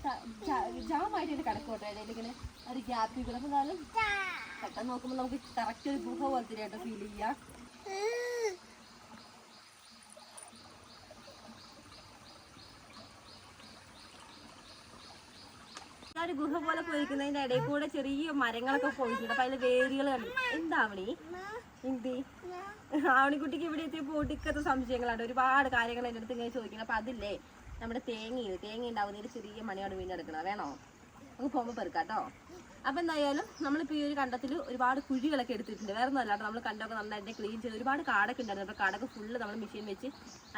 [SPEAKER 1] ജാമായിട്ട് കിടക്കോട്ടെ ഇടയിൽ ഇങ്ങനെ ഒരു ഗ്യാപ്പിൽ കൂടെ. അപ്പോൾ എന്നാലും പെട്ടെന്ന് നോക്കുമ്പോൾ നമുക്ക് കറക്റ്റ് ഒരു ഗുഹ പോലത്തെ ഫീൽ ചെയ്യുക ആ ഒരു ഗുഹ പോലെ പോയിരിക്കുന്നതിന്റെ ഇടയിൽ കൂടെ ചെറിയ മരങ്ങളൊക്കെ പോയിട്ടുണ്ട്. അപ്പൊ അതിൽ വേരുകൾ എന്താവണി എന്തി ആവണിക്കുട്ടിക്ക് ഇവിടെ എത്തിയപ്പോൾ ഒടുക്കത്തെ സംശയങ്ങളാണ്. ഒരുപാട് കാര്യങ്ങൾ എന്റെ അടുത്ത് ഇങ്ങനെ ചോദിക്കണം അപ്പൊ അതില്ലേ? നമ്മുടെ തേങ്ങ തേങ്ങ ഉണ്ടാവുന്നതിന് ചെറിയ മണിയാണ് വീണ്ടെടുക്കണം വേണോ? നമുക്ക് പോകുമ്പോൾ പെറുക്കാട്ടോ. അപ്പൊ എന്തായാലും നമ്മളിപ്പോ ഈ ഒരു കണ്ടത്തിൽ ഒരുപാട് കുഴികളൊക്കെ എടുത്തിട്ടുണ്ട്. വേറെ ഒന്നും അല്ലാട്ടോ നമ്മൾ കണ്ടൊക്കെ നന്നായിട്ട് ക്ലീൻ ചെയ്ത് ഒരുപാട് കാടൊക്കെ ഉണ്ടായിരുന്നു. അപ്പൊ കാടൊക്കെ ഫുള്ള് നമ്മൾ മെഷീൻ വെച്ച്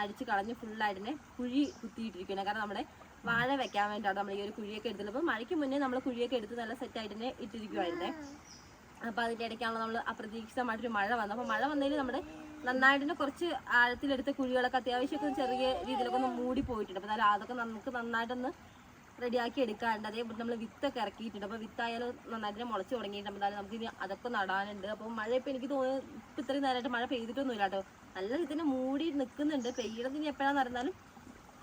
[SPEAKER 1] അടിച്ച് കളഞ്ഞ് ഫുള്ളായിട്ട് കുഴി കുത്തിയിട്ടിരിക്കുന്നത് കാരണം നമ്മുടെ വാഴ വെക്കാൻ വേണ്ടിയിട്ടാണ് നമ്മൾ ഈ ഒരു കുഴിയൊക്കെ എടുത്തത് അപ്പോൾ മഴയ്ക്ക് മുന്നേ നമ്മൾ കുഴിയൊക്കെ എടുത്ത് നല്ല സെറ്റായിട്ട് തന്നെ ഇട്ടിരിക്കുമായിരുന്നേ അപ്പോൾ അതിന്റെ ഇടയ്ക്കാണ് നമ്മൾ അപ്രതീക്ഷിതമായിട്ടൊരു മഴ വന്നത്. അപ്പോൾ മഴ വന്നതിൽ നമ്മുടെ നന്നായിട്ട് കുറച്ച് ആഴത്തിലെടുത്ത കുഴികളൊക്കെ അത്യാവശ്യമൊക്കെ ചെറിയ രീതിയിലൊക്കെ ഒന്ന് മൂടി പോയിട്ടുണ്ട്. അപ്പോൾ എന്നാലും അതൊക്കെ നമുക്ക് നന്നായിട്ടൊന്ന് റെഡിയാക്കി എടുക്കാറുണ്ട് അതേപോലെ നമ്മൾ വിത്തൊക്കെ ഇറക്കിയിട്ടുണ്ട്. അപ്പോൾ വിത്തായാലും നന്നായിട്ട് മുളച്ച് തുടങ്ങിയിട്ടുണ്ട്. എന്നാലും നമുക്ക് ഇനി അതൊക്കെ നടാനുണ്ട്. അപ്പോൾ മഴ എനിക്ക് തോന്നുന്നു ഇപ്പം ഇത്രയും നേരമായിട്ട് മഴ പെയ്തിട്ടൊന്നുമില്ല കേട്ടോ. നല്ല രീതിയിൽ മൂടി നിൽക്കുന്നുണ്ട്. പെയ്യണത് ഇനി എപ്പോഴാണെന്ന് അറിഞ്ഞാലും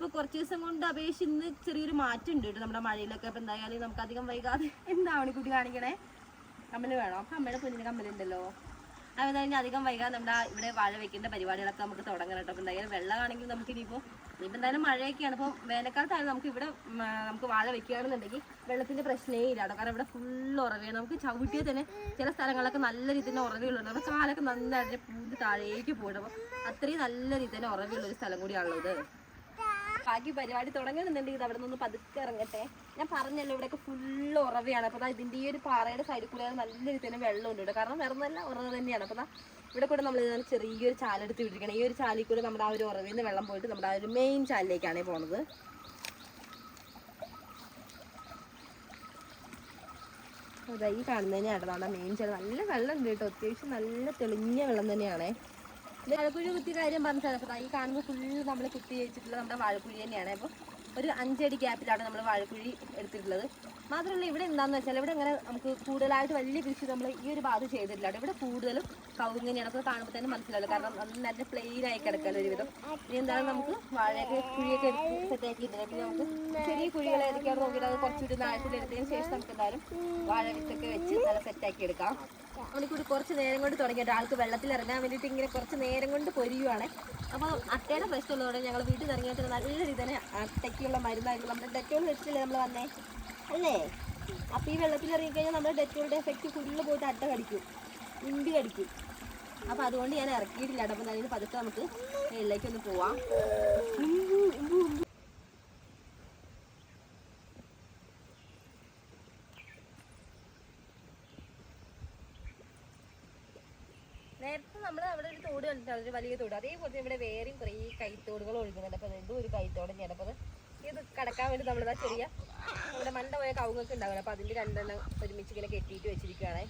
[SPEAKER 1] ഇപ്പോൾ കുറച്ച് ദിവസം കൊണ്ട് അപേക്ഷിച്ച് ഇന്ന് ചെറിയൊരു മാറ്റം ഉണ്ട് കേട്ടോ നമ്മുടെ മഴയിലൊക്കെ. അപ്പോൾ എന്തായാലും നമുക്ക് അധികം വൈകാതെ എന്താണ് കുട്ടി കാണിക്കണേ? കമ്മൽ വേണോ? അപ്പം അമ്മയുടെ കുഞ്ഞിന് കമ്മലുണ്ടല്ലോ. അപ്പോൾ എന്തായാലും അധികം വൈകാതെ നമ്മുടെ ഇവിടെ വാഴ വെക്കേണ്ട പരിപാടികളൊക്കെ നമുക്ക് തുടങ്ങണം കേട്ടോ. അപ്പോൾ എന്തായാലും വെള്ളമാണെങ്കിൽ നമുക്ക് ഇനിയിപ്പോൾ ഇപ്പൊ എന്തായാലും മഴയൊക്കെയാണ്. അപ്പോൾ വേനൽക്കാലത്തായാലും നമുക്ക് ഇവിടെ നമുക്ക് വാഴ വെക്കുകയാണെന്നുണ്ടെങ്കിൽ വെള്ളത്തിന്റെ പ്രശ്നമേ ഇല്ല കാരണം ഇവിടെ ഫുള്ള് ഉറവയാണ്. നമുക്ക് ചവിട്ടിയാൽ തന്നെ ചില സ്ഥലങ്ങളൊക്കെ നല്ല രീതിയിൽ തന്നെ ഉറവുകളുണ്ട് നമ്മുടെ കാലൊക്കെ നന്നായിട്ട് പൂന്ത് താഴേക്ക് പോയിട്ട് അപ്പോൾ അത്രയും നല്ല രീതിയിൽ തന്നെ ഉറവുള്ള ഒരു സ്ഥലം കൂടിയാണുള്ളത്. ബാക്കി പരിപാടി തുടങ്ങുന്നുണ്ടെങ്കിൽ ഇത് അവിടെ നിന്ന് പതുക്കെ ഇറങ്ങട്ടെ. ഞാൻ പറഞ്ഞല്ലോ ഇവിടെയൊക്കെ ഫുള്ള് ഉറവയാണ്. അപ്പോൾ ഇതിന്റെ ഈ ഒരു പാറയുടെ സൈഡിൽ കൂടെ നല്ല രീതിയിൽ വെള്ളമുണ്ട് കാരണം വേറെ നല്ല ഉറവ തന്നെയാണ്. അപ്പോൾ ഇവിടെ കൂടെ നമ്മൾ ചെറിയൊരു ചാലെടുത്ത് വിട്ടിരിക്കണം. ഈ ഒരു ചാലിൽ കൂടെ നമ്മുടെ ആ ഒരു ഉറവിൽ നിന്ന് വെള്ളം പോയിട്ട് നമ്മുടെ ആ ഒരു മെയിൻ ചാലിലേക്കാണ് പോണത്. അതാ ഈ കാണുന്നത് തന്നെയാണ് നമ്മുടെ മെയിൻ ചാൽ നല്ല വെള്ളം ഉണ്ട് കേട്ടോ. അത്യാവശ്യം നല്ല തെളിഞ്ഞ വെള്ളം തന്നെയാണേ. വാഴക്കുഴി കുത്തിയ കാര്യം പറഞ്ഞാൽ അപ്പോൾ ഈ കാണുമ്പോൾ ഫുള്ള് നമ്മൾ കുത്തി വെച്ചിട്ടുള്ളത് നമ്മുടെ വാഴക്കുഴി തന്നെയാണ്. അപ്പോൾ ഒരു അഞ്ചടി ഗ്യാപ്പിലാണ് നമ്മൾ വാഴക്കുഴി എടുത്തിട്ടുള്ളത്. മാത്രമല്ല ഇവിടെ എന്താണെന്ന് വെച്ചാൽ ഇവിടെ അങ്ങനെ നമുക്ക് കൂടുതലായിട്ട് വലിയ കൃഷി നമ്മൾ ഈ ഒരു ഭാഗത്ത് ചെയ്തിട്ടില്ല. ഇവിടെ കൂടുതലും കൗങ്ങനെയാണ് അപ്പോൾ കാണുമ്പോൾ തന്നെ മനസ്സിലാവില്ല കാരണം നല്ല പ്ലെയിൻ ആയി കിടക്കാൻ ഒരുവിധം. ഇനി എന്താണ് നമുക്ക് വാഴയൊക്കെ കുഴിയൊക്കെ എടുത്ത് സെറ്റാക്കിയിട്ടുണ്ട് പിന്നെ നമുക്ക് ചെറിയ കുഴികൾ ഏതൊക്കെയാണ് നോക്കിയിട്ട് അത് കുറച്ചുകൂടി നാഴത്തിലെടുത്തതിന് ശേഷം നമുക്ക് എന്തായാലും വാഴ വിത്തൊക്കെ വെച്ച് നല്ല സെറ്റാക്കി എടുക്കാം. മണിക്കൂർ കുറച്ച് നേരം കൊണ്ട് തുടങ്ങിയിട്ട് ആൾക്ക് വെള്ളത്തിൽ ഇറങ്ങാൻ വേണ്ടിയിട്ട് ഇങ്ങനെ കുറച്ച് നേരം കൊണ്ട് പൊരിയുവാണ്. അപ്പോൾ അട്ടയുടെ പ്രശ്നം ഉള്ളതുകൊണ്ട് ഞങ്ങൾ വീട്ടിൽ ഇറങ്ങിയിട്ട് നല്ല രീതിയിൽ തന്നെ അട്ടയ്ക്കുള്ള മരുന്നായിരുന്നു നമ്മുടെ ഡെറ്റോൾ വെച്ചിട്ടില്ലേ നമ്മൾ വന്നേ? അല്ലേ? അപ്പോൾ ഈ വെള്ളത്തിൽ ഇറങ്ങിക്കഴിഞ്ഞാൽ നമ്മുടെ ഡെറ്റോളിന്റെ എഫക്റ്റ് ഫുള്ള് പോയിട്ട് അട്ട കടിക്കും. ഇണ്ടി കടിക്കും. അപ്പോൾ അതുകൊണ്ട് ഞാൻ ഇറക്കിയിട്ടില്ല. അടപ്പം അതിന് പതുക്കെ നമുക്ക് ഒന്ന് പോവാം നേരത്തെ നമ്മൾ അവിടെ അതൊരു വലിയ തോട്. അതേപോലെ ഇവിടെ വേറെയും കുറേ കൈത്തോടുകൾ ഒഴുകുന്നുണ്ട്. അപ്പോൾ ഇതും ഒരു കൈത്തോട് തന്നെയാണ്. ഇത് കടക്കാൻ വേണ്ടി നമ്മളിതാ ചെറിയ നമ്മുടെ മണ്ട പോയ കവുങ്ങൊക്കെ ഉണ്ടാവില്ല. അപ്പോൾ അതിന്റെ രണ്ടെണ്ണം ഒരുമിച്ച് ഇങ്ങനെ കെട്ടിയിട്ട് വെച്ചിരിക്കുകയാണേ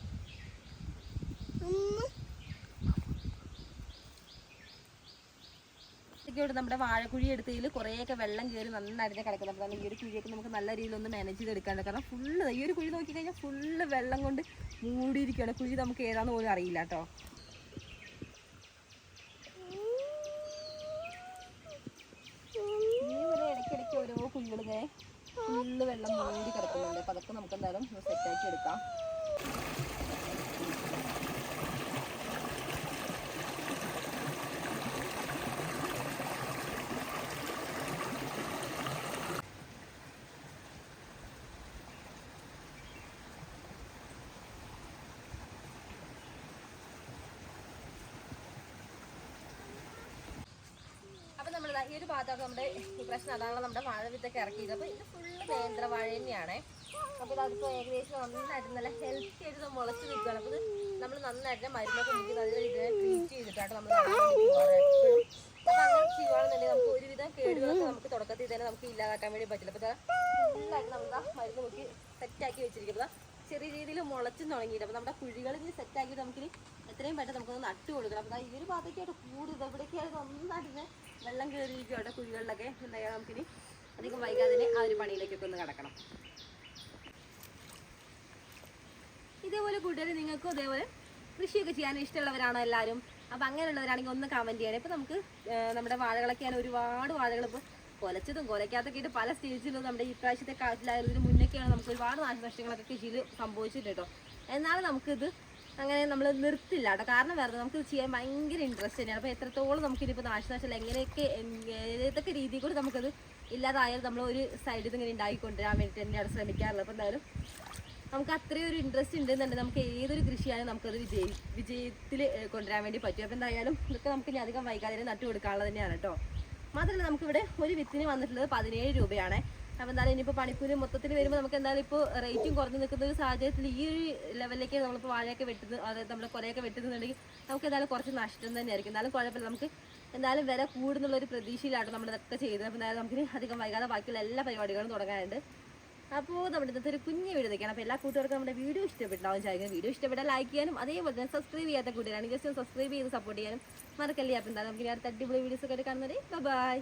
[SPEAKER 1] നമ്മുടെ വാഴക്കുഴി എടുത്തതിൽ കുറേയൊക്കെ വെള്ളം കയറി നന്നായിട്ട് കിടക്കുന്നത് അപ്പോൾ ഈ ഒരു കുഴിയൊക്കെ നമുക്ക് നല്ല രീതിയിൽ ഒന്ന് മാനേജ് ചെയ്തെടുക്കാണ്ട്. കാരണം ഫുള്ള് ഈ ഒരു കുഴി നോക്കിക്കഴിഞ്ഞാൽ ഫുള്ള് വെള്ളം കൊണ്ട് മൂടിയിരിക്കുകയാണ് കുഴി നമുക്ക് ഏതാണെന്ന് പോലും അറിയില്ല കേട്ടോ ഇവിടെ ഇടയ്ക്കിടയ്ക്ക് ഓരോ കുഴികളിങ്ങനെ ഫുള്ള് വെള്ളം മൂടി കിടക്കുന്നുണ്ട്. അപ്പോൾ അതൊക്കെ നമുക്ക് എന്തായാലും സെറ്റാക്കി എടുക്കാം അപ്പൊ നമ്മൾ ഈ ഒരു ഭാഗത്തൊക്കെ നമ്മുടെ ഈ പ്രശ്നം അതാണ് നമ്മുടെ വാഴ വിത്തൊക്കെ ഇറക്കിയത്. അപ്പൊ ഇത് ഫുള്ള് നേന്ത്ര വാഴ തന്നെയാണേ. അപ്പൊ അതിപ്പോ ഏകദേശം നന്നായിട്ട് നല്ല ഹെൽത്തി ആയിട്ട് മുളച്ച് നിൽക്കുകയാണ്. അപ്പൊ ഇത് നമ്മൾ നന്നായിട്ട് മരുന്നൊക്കെ മുക്കി നല്ല ട്രീറ്റ് ചെയ്തിട്ടാണ് നമ്മൾ അപ്പോൾ നമുക്ക് ഒരുവിധം കേടുകളൊക്കെ നമുക്ക് തുടക്കത്തിൽ തന്നെ നമുക്ക് ഇല്ലാതാക്കാൻ വേണ്ടി പറ്റില്ല. അപ്പൊ ഫുള്ളായിട്ട് നമ്മൾ മരുന്ന് മുക്കി സെറ്റാക്കി വെച്ചിരിക്കും അപ്പൊ ദാ ചെറിയ രീതിയിൽ മുളച്ചും തുടങ്ങിയിട്ട് അപ്പോൾ നമ്മുടെ കുഴികളിൽ സെറ്റാക്കിയിട്ട് നമുക്കിനി എത്രയും പെട്ടെന്ന് നമുക്കൊന്ന് നട്ട് കൊടുക്കണം. അപ്പോൾ ഈ ഒരു ഭാഗത്തേക്കായിട്ട് കൂടുതൽ എവിടേക്കായിട്ട് നന്നായിട്ട് വെള്ളം കയറിയിരിക്കും അവിടെ കുഴികളിലൊക്കെ എന്തായാലും നമുക്കിനി അധികം വൈകാതെ തന്നെ ആ ഒരു പണിയിലേക്കൊക്കെ ഒന്ന് കിടക്കണം. ഇതേപോലെ കൂട്ടുകാർ നിങ്ങൾക്കും അതേപോലെ കൃഷിയൊക്കെ ചെയ്യാൻ ഇഷ്ടമുള്ളവരാണോ എല്ലാവരും? അപ്പം അങ്ങനെയുള്ളവരാണെങ്കിൽ ഒന്ന് കമന്റ് ചെയ്യണം. ഇപ്പോൾ നമുക്ക് നമ്മുടെ വാഴകളൊക്കെ ഞാൻ ഒരുപാട് വാഴകൾ ഇപ്പോൾ കൊലച്ചതും കൊലയ്ക്കാത്തൊക്കെ ആയിട്ട് പല സ്റ്റേജിലും നമ്മുടെ ഈ പ്രാവശ്യത്തെ കാലത്തിലായാലും ഇതിന് മുന്നൊക്കെയാണ് നമുക്ക് ഒരുപാട് നാശനഷ്ടങ്ങളൊക്കെ കൃഷിയിൽ സംഭവിച്ചിട്ടുണ്ട് കേട്ടോ. എന്നാലും നമുക്കിത് അങ്ങനെ നമ്മൾ നിർത്തില്ല കേട്ടോ. കാരണം വേറെ നമുക്ക് ഇത് ചെയ്യാൻ ഭയങ്കര ഇൻട്രസ്റ്റ് തന്നെയാണ്. അപ്പോൾ എത്രത്തോളം നമുക്കിതിപ്പോൾ നാശനാശമല്ല എങ്ങനെയൊക്കെ എങ് ഏതൊക്കെ രീതിയിൽ കൂടി നമുക്കത് ഇല്ലാതായാലും നമ്മൾ ഒരു സൈഡിൽ നിന്ന് ഇങ്ങനെ ഉണ്ടാക്കിക്കൊണ്ടുവരാൻ വേണ്ടിയിട്ട് തന്നെയാണ് ശ്രമിക്കാറുള്ളത്. അപ്പോൾ എന്തായാലും നമുക്ക് അത്രയും ഒരു ഇൻട്രസ്റ്റ് ഉണ്ടെന്നുണ്ടെങ്കിൽ നമുക്ക് ഏതൊരു കൃഷിയായാലും നമുക്കത് വിജയി വിജയത്തിൽ കൊണ്ടുവരാൻ വേണ്ടി പറ്റും. അപ്പോൾ എന്തായാലും ഇതൊക്കെ നമുക്ക് ഇനി അധികം വൈകാതെ നട്ടു കൊടുക്കാനുള്ളത് തന്നെയാണ് കേട്ടോ. മാത്രമല്ല നമുക്കിവിടെ ഒരു വിത്തിന് വന്നിട്ടുള്ളത് പതിനേഴ് രൂപയാണ്. അപ്പോൾ എന്തായാലും ഇനിയിപ്പോൾ പണിക്കൂലി മൊത്തത്തിൽ വരുമ്പോൾ നമുക്ക് എന്തായാലും ഇപ്പോൾ റേറ്റും കുറഞ്ഞു നിൽക്കുന്ന ഒരു സാഹചര്യത്തിൽ ഈ ഒരു ലെവലിലേക്ക് നമ്മളിപ്പോൾ വാഴയൊക്കെ വെട്ടുന്നത് അതായത് നമ്മൾ കുറേയൊക്കെ വെട്ടുന്നുണ്ടെങ്കിൽ നമുക്ക് എന്തായാലും കുറച്ച് നഷ്ടം തന്നെയായിരിക്കും. എന്നാലും കുഴപ്പമില്ല. നമുക്ക് എന്തായാലും വില കൂടുന്നുള്ള ഒരു പ്രതീക്ഷയിലാണ് നമ്മൾ ഇതൊക്കെ ചെയ്തത്. അപ്പോൾ എന്തായാലും നമുക്ക് അധികം വൈകാതെ ബാക്കിയുള്ള എല്ലാ പരിപാടികളും തുടങ്ങാനുണ്ട്. അപ്പോൾ നമ്മുടെ ഇന്നത്തെ ഒരു കുഞ്ഞു വീഡിയോ നിൽക്കണം അപ്പോൾ എല്ലാ കൂട്ടുകാർക്കും നമ്മുടെ വീഡിയോ ഇഷ്ടപ്പെട്ടാവും വിചാരിക്കുന്നത് വീഡിയോ ഇഷ്ടപ്പെട്ടാൽ ലൈക്ക് ചെയ്യാനും അതേപോലെ തന്നെ സബ്സ്ക്രൈബ് ചെയ്യാത്ത കൂട്ടുകാരാണ് ജസ്റ്റ് സബ്സ്ക്രൈബ് ചെയ്ത് സപ്പോർട്ട് ചെയ്യാനും മറക്കല്ലേ. അപ്പോൾ എന്തായാലും നമുക്ക് അടുത്ത അടിപൊളി വീഡിയോസ് ഒക്കെ കാണുന്നത് ബൈ